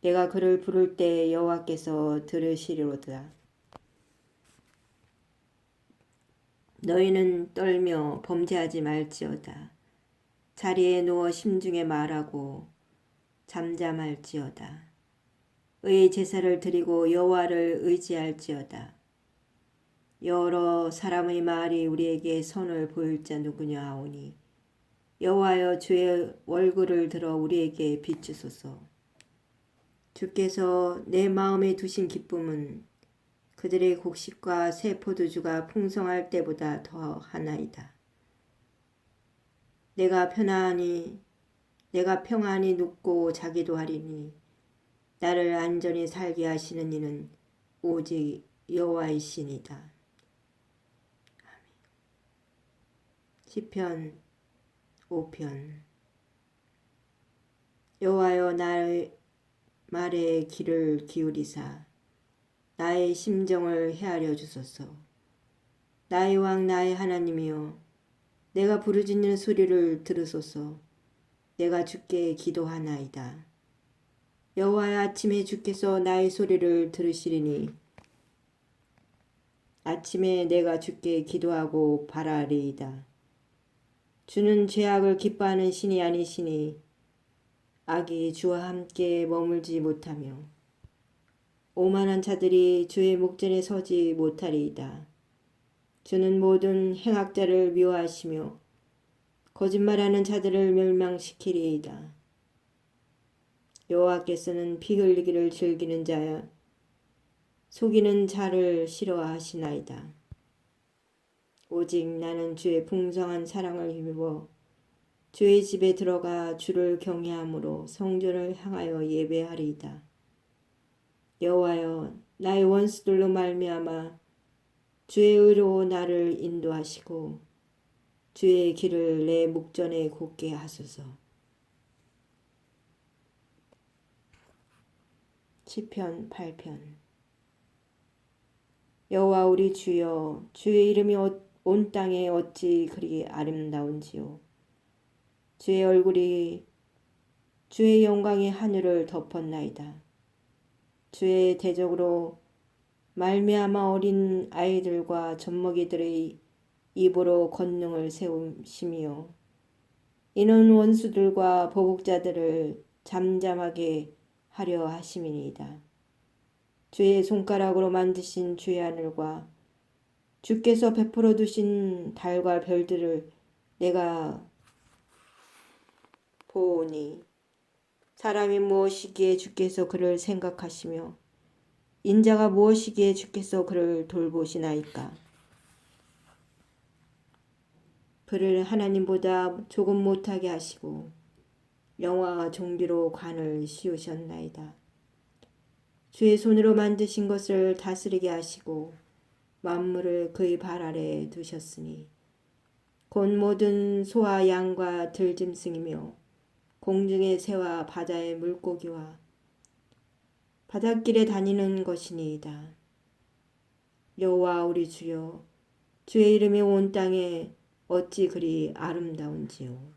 내가 그를 부를 때 여호와께서 들으시리로다. 너희는 떨며 범죄하지 말지어다. 자리에 누워 심중에 말하고 잠잠할지어다. 의의 제사를 드리고 여호와를 의지할지어다. 여러 사람의 말이 우리에게 선을 보일 자 누구냐 하오니 여호와여 주의 얼굴을 들어 우리에게 비추소서. 주께서 내 마음에 두신 기쁨은 그들의 곡식과 새 포도주가 풍성할 때보다 더 하나이다. 내가 편안히 내가 평안히 눕고 자기도 하리니 나를 안전히 살게 하시는 이는 오직 여호와이시니다. 시편 5편 여호와여 나의 말에 귀를 기울이사 나의 심정을 헤아려 주소서. 나의 왕 나의 하나님이여 내가 부르짖는 소리를 들으소서. 내가 주께 기도하나이다. 여호와의 아침에 주께서 나의 소리를 들으시리니 아침에 내가 주께 기도하고 바라리이다. 주는 죄악을 기뻐하는 신이 아니시니 악이 주와 함께 머물지 못하며 오만한 자들이 주의 목전에 서지 못하리이다. 주는 모든 행악자를 미워하시며 거짓말하는 자들을 멸망시키리이다. 여호와께서는 피 흘리기를 즐기는 자야 속이는 자를 싫어하시나이다. 오직 나는 주의 풍성한 사랑을 힘입어 주의 집에 들어가 주를 경외함으로 성전을 향하여 예배하리이다. 여호와여 나의 원수들로 말미암아 주의 의로 나를 인도하시고 주의 길을 내 목전에 곧게 하소서. 시편 8편 여호와 우리 주여 주의 이름이 온 땅에 어찌 그리 아름다운지요 주의 얼굴이 주의 영광이 하늘을 덮었나이다. 주의 대적으로 말미암아 어린 아이들과 젖먹이들의 입으로 권능을 세우시며 이는 원수들과 보복자들을 잠잠하게 하려 하심이니이다. 주의 손가락으로 만드신 주의 하늘과 주께서 베풀어 두신 달과 별들을 내가 보오니 사람이 무엇이기에 주께서 그를 생각하시며 인자가 무엇이기에 주께서 그를 돌보시나이까 그를 하나님보다 조금 못하게 하시고 영화와 종기로 관을 씌우셨나이다. 주의 손으로 만드신 것을 다스리게 하시고 만물을 그의 발 아래에 두셨으니 곧 모든 소와 양과 들짐승이며 공중의 새와 바다의 물고기와 바닷길에 다니는 것이니이다. 여호와 우리 주여 주의 이름이 온 땅에 어찌 그리 아름다운지요.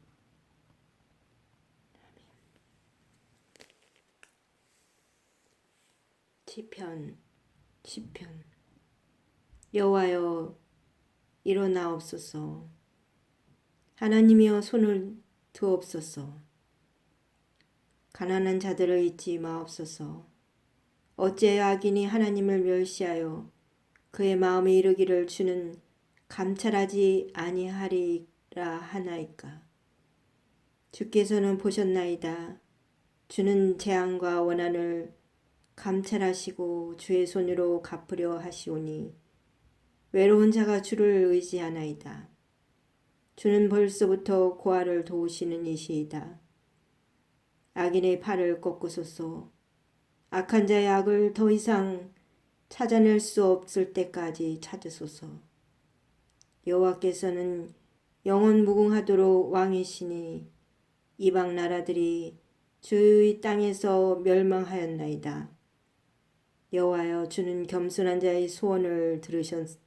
시편 시편 여호와여 일어나옵소서 하나님이여 손을 두옵소서 가난한 자들을 잊지 마옵소서 어째 악인이 하나님을 멸시하여 그의 마음에 이르기를 주는 감찰하지 아니하리라 하나이까 주께서는 보셨나이다 주는 재앙과 원한을 감찰하시고 주의 손으로 갚으려 하시오니 외로운 자가 주를 의지하나이다. 주는 벌써부터 고아를 도우시는 이시이다. 악인의 팔을 꺾으소서. 악한 자의 악을 더 이상 찾아낼 수 없을 때까지 찾으소서. 여호와께서는 영원 무궁하도록 왕이시니 이방 나라들이 주의 땅에서 멸망하였나이다. 여호와여 주는 겸손한 자의 소원을 들으셨사오니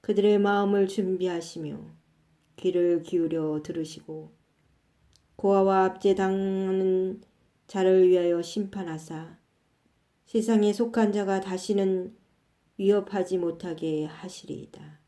그들의 마음을 준비하시며 귀를 기울여 들으시고 고아와 압제 당하는 자를 위하여 심판하사 세상에 속한 자가 다시는 위협하지 못하게 하시리이다.